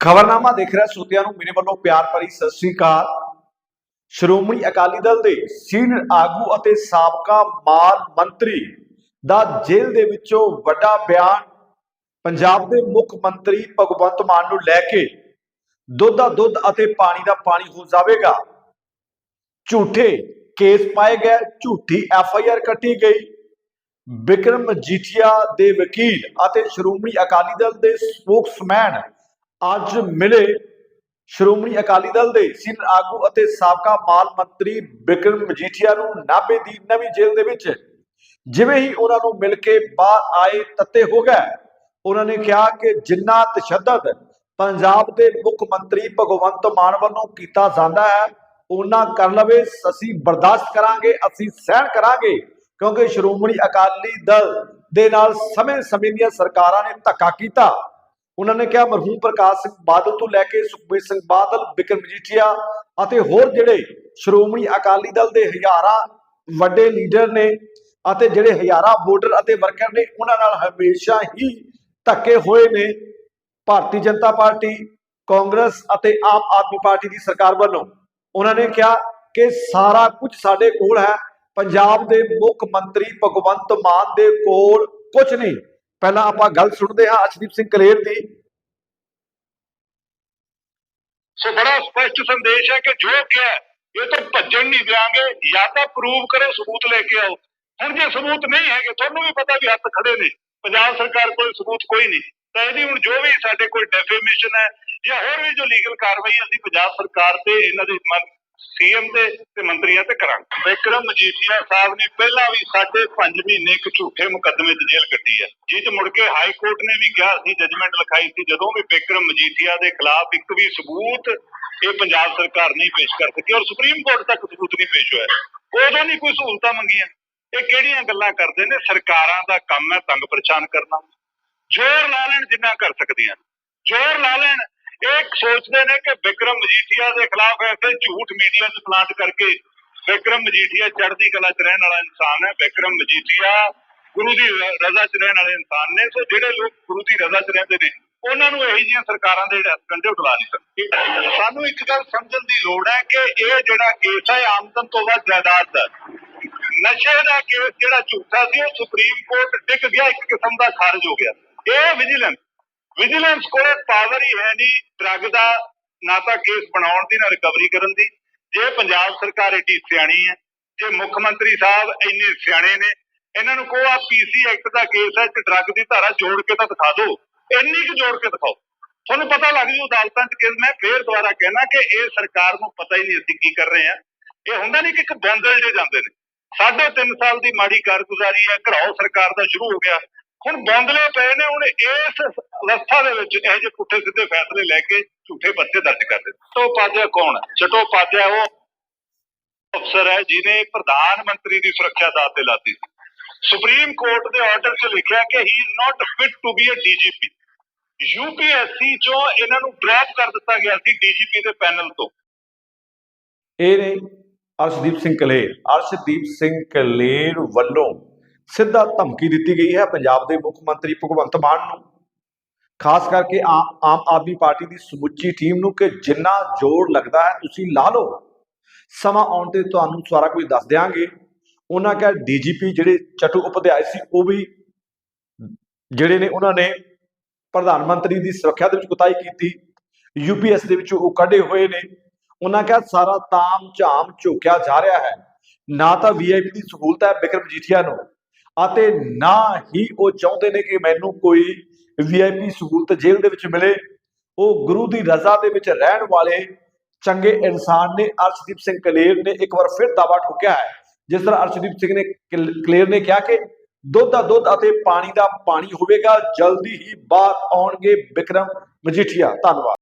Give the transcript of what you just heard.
ਖਬਰਨਾਮਾ ਦੇਖ ਰਿਹਾ ਸਰੋਤਿਆਂ ਨੂੰ, ਮੇਰੇ ਵੱਲੋਂ ਪਿਆਰ ਭਰੀ ਸਤਿ ਸ੍ਰੀ ਅਕਾਲ। ਸ਼੍ਰੋਮਣੀ ਅਕਾਲੀ ਦਲ ਦੇ ਸੀਨੀਅਰ ਆਗੂ ਅਤੇ ਸਾਬਕਾ ਮਾਲ ਮੰਤਰੀ ਦਾ ਜੇਲ੍ਹ ਦੇ ਵਿੱਚੋਂ ਵੱਡਾ ਬਿਆਨ ਪੰਜਾਬ ਦੇ ਮੁੱਖ ਮੰਤਰੀ ਭਗਵੰਤ ਮਾਨ ਨੂੰ ਲੈ ਕੇ ਦੁੱਧ ਦਾ ਦੁੱਧ ਅਤੇ ਪਾਣੀ ਦਾ ਪਾਣੀ ਹੋ ਜਾਵੇਗਾ। ਝੂਠੇ ਕੇਸ ਪਾਏ ਗਏ, ਝੂਠੀ ਐਫ ਆਈ ਆਰ ਕੱਟੀ ਗਈ। ਬਿਕਰਮ ਮਜੀਠੀਆ ਦੇ ਵਕੀਲ ਅਤੇ ਸ਼੍ਰੋਮਣੀ ਅਕਾਲੀ ਦਲ ਦੇ ਸਪੋਕਸਮੈਨ ਅੱਜ ਮਿਲੇ ਸ਼੍ਰੋਮਣੀ ਅਕਾਲੀ ਦਲ ਦੇ ਸੀਨੀਅਰ ਆਗੂ ਅਤੇ ਸਾਬਕਾ ਮਾਲ ਮੰਤਰੀ ਬਿਕਰਮ ਮਜੀਠੀਆ ਨੂੰ ਨਾਭੇ ਦੀ ਨਵੀਂ ਜੇਲ੍ਹ ਦੇ ਵਿੱਚ। ਜਿਵੇਂ ਹੀ ਉਹਨਾਂ ਨੂੰ ਮਿਲ ਕੇ ਬਾਹਰ ਆਏ, ਤੱਤੇ ਹੋ ਗਏ। ਉਹਨਾਂ ਨੇ ਕਿਹਾ ਕਿ ਜਿੰਨਾ ਤਸ਼ੱਦਦ ਪੰਜਾਬ ਦੇ ਮੁੱਖ ਮੰਤਰੀ ਭਗਵੰਤ ਮਾਨ ਵੱਲੋਂ ਕੀਤਾ ਜਾਂਦਾ ਹੈ ਉਹਨਾਂ ਕਰ ਲਵੇ, ਅਸੀਂ ਬਰਦਾਸ਼ਤ ਕਰਾਂਗੇ, ਅਸੀਂ ਸਹਿਣ ਕਰਾਂਗੇ, ਕਿਉਂਕਿ ਸ਼੍ਰੋਮਣੀ ਅਕਾਲੀ ਦਲ ਦੇ ਨਾਲ ਸਮੇਂ-ਸਮੇਂ ਦੀਆਂ ਸਰਕਾਰਾਂ ਨੇ ਧੱਕਾ ਕੀਤਾ। ਉਹਨਾਂ ਨੇ ਕਿਹਾ, ਮਰਹੂਮ ਪ੍ਰਕਾਸ਼ ਸਿੰਘ ਬਾਦਲ ਤੋਂ ਲੈ ਕੇ ਸੁਖਬੀਰ ਸਿੰਘ ਬਾਦਲ, ਬਿਕਰਮ ਮਜੀਠੀਆ ਅਤੇ ਹੋਰ ਜਿਹੜੇ ਸ਼੍ਰੋਮਣੀ ਅਕਾਲੀ ਦਲ ਦੇ ਹਜ਼ਾਰਾਂ ਵੱਡੇ ਲੀਡਰ ਨੇ ਅਤੇ ਜਿਹੜੇ ਹਜ਼ਾਰਾਂ ਵੋਟਰ ਅਤੇ ਵਰਕਰ ਨੇ, ਉਹਨਾਂ ਨਾਲ ਹਮੇਸ਼ਾ ਹੀ ਧੱਕੇ ਹੋਏ ਨੇ। ਭਾਰਤੀ ਜਨਤਾ ਪਾਰਟੀ, ਕਾਂਗਰਸ ਅਤੇ ਆਮ ਆਦਮੀ ਪਾਰਟੀ ਦੀ ਸਰਕਾਰ ਵੱਲੋਂ ਉਹਨਾਂ ਨੇ ਕਿਹਾ ਕਿ ਸਾਰਾ ਕੁਝ ਸਾਡੇ ਕੋਲ ਹੈ। ਪੰਜਾਬ ਦੇ ਮੁੱਖ ਮੰਤਰੀ ਭਗਵੰਤ ਮਾਨ ਦੇ ਕੋਲ ਕੁਝ ਨਹੀਂ। ਪਹਿਲਾਂ ਆਪਾਂ ਗੱਲ ਸੁਣਦੇ ਹਾਂ ਅਸ਼ਦੀਪ ਸਿੰਘ ਕਲੇਰ ਦੀ। ਸੋ ਬੜਾ ਸਪਸ਼ਟ ਸੰਦੇਸ਼ ਹੈ ਕਿ ਜੋ ਕਿਹਾ ਇਹ ਤਾਂ ਭੱਜਣ ਨਹੀਂ ਦਿਆਂਗੇ, ਜਾਂ ਤਾਂ ਪ੍ਰੂਵ ਕਰੋ ਸਬੂਤ ਲੈ ਕੇ ਆਓ। ਹੁਣ ਜੇ ਸਬੂਤ ਨਹੀਂ ਹੈਗੇ, ਤੁਹਾਨੂੰ ਵੀ ਪਤਾ ਵੀ ਹੱਥ ਖੜੇ ਨੇ। ਪੰਜਾਬ ਸਰਕਾਰ ਕੋਲ ਸਬੂਤ ਕੋਈ ਨਹੀਂ। ਤਾਂ ਇਹਦੀ ਹੁਣ ਜੋ ਵੀ ਸਾਡੇ ਕੋਲ ਡੈਫੇਮੇਸ਼ਨ ਹੈ, ਜਾਂ ਹੋਰ ਵੀ ਜੋ ਲੀਗਲ ਕਾਰਵਾਈ ਅਸੀਂ ਪੰਜਾਬ ਸਰਕਾਰ ਤੇ ਇਹਨਾਂ ਦੇ ਸੀਐਮ ਤੇ ਤੇ ਮੰਤਰੀਆਂ ਤੇ ਕਰਾਂਗੇ। ਵਿਕਰਮ ਮਜੀਠੀਆ ਸਾਹਿਬ ਨੇ ਪਹਿਲਾਂ ਵੀ ਸਾਡੇ 5 ਮਹੀਨੇ ਇੱਕ ਝੂਠੇ ਮੁਕੱਦਮੇ 'ਚ ਜੇਲ੍ਹ ਕੱਟੀ ਹੈ। ਜਿਹ 'ਚ ਮੁੜ ਕੇ ਹਾਈ ਕੋਰਟ ਨੇ ਵੀ ਕਿਹਾ ਸੀ ਜੱਜਮੈਂਟ ਲਿਖਾਈ ਸੀ, ਜਦੋਂ ਵੀ ਵਿਕਰਮ ਮਜੀਠੀਆ ਦੇ ਖਿਲਾਫ ਇੱਕ ਵੀ ਸਬੂਤ ਇਹ ਪੰਜਾਬ ਸਰਕਾਰ ਨਹੀਂ ਪੇਸ਼ ਕਰ ਸਕੀ ਔਰ ਸੁਪਰੀਮ ਕੋਰਟ ਤੱਕ ਸਬੂਤ ਨਹੀਂ ਪੇਸ਼ ਹੋਇਆ। ਉਦੋਂ ਨਹੀਂ ਕੋਈ ਸਹੂਲਤਾਂ ਮੰਗੀਆਂ। ਇਹ ਕਿਹੜੀਆਂ ਗੱਲਾਂ ਕਰਦੇ ਨੇ? ਸਰਕਾਰਾਂ ਦਾ ਕੰਮ ਹੈ ਤੰਗ ਪਰੇਸ਼ਾਨ ਕਰਨਾ। ਜ਼ੋਰ ਲਾ ਲੈਣ ਜਿੰਨਾ ਕਰ ਸਕਦੀਆਂ ਜ਼ੋਰ ਲਾ ਲੈਣ ਸੋਚਦੇ ਨੇ ਕਿ ਵਿਕਰਮ ਮਜੀਠੀਆ ਦੇ ਖਿਲਾਫ ਐਸੇ ਝੂਠ ਮੀਡੀਆ 'ਚ ਪਲਾਂਟ ਕਰਕੇ ਵਿਕਰਮ ਮਜੀਠੀਆ ਚੜ੍ਹਦੀ ਕਲਾ 'ਚ ਰਹਿਣ ਵਾਲਾ ਇਨਸਾਨ ਹੈ, ਵਿਕਰਮ ਮਜੀਠੀਆ ਗੁਰੂ ਦੀ ਰਜ਼ਾ 'ਚ ਰਹਿਣ ਵਾਲੇ ਇਨਸਾਨ ਨੇ। ਸੋ ਜਿਹੜੇ ਲੋਕ ਗੁਰੂ ਦੀ ਰਜ਼ਾ 'ਚ ਰਹਿੰਦੇ ਨੇ, ਉਹਨਾਂ ਨੂੰ ਇਹੋ ਜਿਹੀਆਂ ਸਰਕਾਰਾਂ ਦੇ ਜਿਹੜੇ ਕੰਡੇ ਉਡਲਾ ਨਹੀਂ ਸਕਦੇ। ਸਾਨੂੰ ਇੱਕ ਗੱਲ ਸਮਝਣ ਦੀ ਲੋੜ ਹੈ ਕਿ ਇਹ ਜਿਹੜਾ ਕੇਸ ਹੈ ਆਮਦਨ ਤੋਂ ਵੱਧ ਜਾਇਦਾਦ ਦਾ ਨਸ਼ੇ ਦਾ ਕੇਸ ਜਿਹੜਾ ਝੂਠਾ ਸੀ, ਉਹ ਸੁਪਰੀਮ ਕੋਰਟ ਡਿੱਗ ਗਿਆ, ਇੱਕ ਕਿਸਮ ਦਾ ਖਾਰਜ ਹੋ ਗਿਆ। ਇਹ ਵਿਜੀਲੈਂਸ ਵਿਜੀਲੈਂਸ ਕੋਲ ਪਾਵਰ ਹੀ ਹੈ ਨਹੀਂ ਡਰੱਗ ਦਾ ਨਾ ਤਾਂ ਕੇਸ ਬਣਾਉਣ ਦੀ, ਨਾ ਰਿਕਵਰੀ ਕਰਨ ਦੀ। ਜੇ ਪੰਜਾਬ ਸਰਕਾਰ ਏਡੀ ਸਿਆਣੀ ਹੈ, ਜੇ ਮੁੱਖ ਮੰਤਰੀ ਸਾਹਿਬ ਇੰਨੇ ਸਿਆਣੇ ਨੇ, ਇਹਨਾਂ ਨੂੰ ਕਹੋ ਆ ਪੀਸੀ ਐਕਟ ਦਾ ਕੇਸ ਹੈ ਤੇ ਡਰੱਗ ਦੀ ਧਾਰਾ ਜੋੜ ਕੇ ਤਾਂ ਦਿਖਾ ਦਿਓ। ਇੰਨੀ ਕੁ ਜੋੜ ਕੇ ਦਿਖਾਓ। ਤੁਹਾਨੂੰ ਪਤਾ ਲੱਗ ਜੂ ਅਦਾਲਤਾਂ 'ਚ ਕਿ ਮੈਂ ਫੇਰ ਦੁਬਾਰਾ ਕਹਿਣਾ ਕਿ ਇਹ ਸਰਕਾਰ ਨੂੰ ਪਤਾ ਹੀ ਨਹੀਂ ਅਸੀਂ ਕੀ ਕਰ ਰਹੇ ਹਾਂ। ਇਹ ਹੁੰਦਾ ਨਹੀਂ ਕਿ ਇੱਕ ਬੰਦਲ ਜੇ ਜਾਂਦੇ ਨੇ। ਸਾਢੇ ਤਿੰਨ ਸਾਲ ਦੀ ਮਾੜੀ ਕਾਰਗੁਜ਼ਾਰੀ ਹੈ, ਘਰਾਓ ਸਰਕਾਰ ਦਾ ਸ਼ੁਰੂ ਹੋ ਗਿਆ। ਹੁਣ ਬੰਦਲੇ ਪਏ ਨੇ, ਹੁਣ ਇਸ ਅਵਸਥਾ ਦੇ ਵਿੱਚ ਇਹ ਜਿਹੇ ਪੁੱਠੇ ਸਿੱਧੇ ਫੈਸਲੇ ਲੈ ਕੇ ਝੂਠੇ ਪਰਚੇ ਦਰਜ ਕਰਦੇ ਚਟੋਪਾਧਿਆ ਕੌਣ ਹੈ? ਚਟੋਪਾਧਿਆ ਉਹ ਅਫਸਰ ਹੈ ਜਿਨੇ ਪ੍ਰਧਾਨ ਮੰਤਰੀ ਦੀ ਸੁਰੱਖਿਆ ਦਾਅ ਤੇ ਲਾਤੀ ਸੁਪਰੀਮ ਕੋਰਟ ਦੇ ਆਰਡਰ 'ਚ ਲਿਖਿਆ ਕਿ he is not fit to be a DGP UPSC ਚੋਂ ਇਹਨਾਂ ਨੂੰ ਡ੍ਰੌਪ ਕਰ ਦਿੱਤਾ ਗਿਆ ਸੀ ਡੀਜੀਪੀ ਦੇ ਪੈਨਲ ਤੋਂ। ਇਹ ਨੇ ਅਰਸ਼ਦੀਪ ਸਿੰਘ ਕਲੇਰ। ਅਰਸ਼ਦੀਪ ਸਿੰਘ ਕਲੇਰ ਵੱਲੋਂ ਸਿੱਧਾ ਧਮਕੀ ਦਿੱਤੀ ਗਈ ਹੈ ਪੰਜਾਬ ਦੇ ਮੁੱਖ ਮੰਤਰੀ ਭਗਵੰਤ ਮਾਨ ਨੂੰ। ਖਾਸ ਕਰਕੇ ਆਮ ਆਮ ਆਦਮੀ ਪਾਰਟੀ ਦੀ ਸਮੁੱਚੀ ਟੀਮ ਨੂੰ ਕਿ ਜਿੰਨਾ ਜ਼ੋਰ ਲੱਗਦਾ ਹੈ ਤੁਸੀਂ ਲਾ ਲਓ। ਸਮਾਂ ਆਉਣ ਤੇ ਤੁਹਾਨੂੰ ਸਾਰਾ ਕੁਝ ਦੱਸ ਦਿਆਂਗੇ। ਉਹਨਾਂ ਕਿਹਾ ਡੀਜੀਪੀ ਜਿਹੜੇ ਚਟੂ ਉਪਧਿਆਇ ਸੀ, ਉਹ ਵੀ ਜਿਹੜੇ ਨੇ ਉਹਨਾਂ ਨੇ ਪ੍ਰਧਾਨ ਮੰਤਰੀ ਦੀ ਸੁਰੱਖਿਆ ਦੇ ਵਿੱਚ ਕੁਤਾਈ ਕੀਤੀ। ਯੂਪੀਐਸ ਦੇ ਵਿੱਚ ਉਹ ਕੱਢੇ ਹੋਏ ਨੇ। ਉਹਨਾਂ ਕਿਹਾ ਸਾਰਾ ਤਾਮ ਝਾਮ ਝੋਕਿਆ ਜਾ ਰਿਹਾ ਹੈ। ਨਾ ਤਾਂ ਵੀਆਈਪੀ ਦੀ ਸਹੂਲਤ ਹੈ ਬਿਕਰਮ ਮਜੀਠੀਆ ਨੂੰ। ਅਤੇ ਨਾ ਹੀ ਉਹ ਚਾਹੁੰਦੇ ਨੇ ਕਿ ਮੈਨੂੰ ਕੋਈ ਵੀਆਈਪੀ ਸਹੂਲਤ ਜੇਲ੍ਹ ਦੇ ਵਿੱਚ ਮਿਲੇ। ਉਹ ਗੁਰੂ ਦੀ ਰਜ਼ਾ ਦੇ ਵਿੱਚ ਰਹਿਣ ਵਾਲੇ ਚੰਗੇ ਇਨਸਾਨ ਨੇ ਅਰਸ਼ਦੀਪ ਸਿੰਘ ਕਲੇਰ ਨੇ ਇੱਕ ਵਾਰ ਫਿਰ ਦਾਵਾ ਠੋਕਿਆ ਹੈ। ਜਿਸ ਤਰ੍ਹਾਂ ਅਰਸ਼ਦੀਪ ਸਿੰਘ ਨੇ ਕਲੇਰ ਨੇ ਕਿਹਾ ਕਿ ਦੁੱਧ ਦਾ ਦੁੱਧ ਅਤੇ ਪਾਣੀ ਦਾ ਪਾਣੀ ਹੋਵੇਗਾ, ਜਲਦੀ ਹੀ ਬਾਹਰ ਆਉਣਗੇ ਬਿਕਰਮ ਮਜੀਠੀਆ। ਧੰਨਵਾਦ।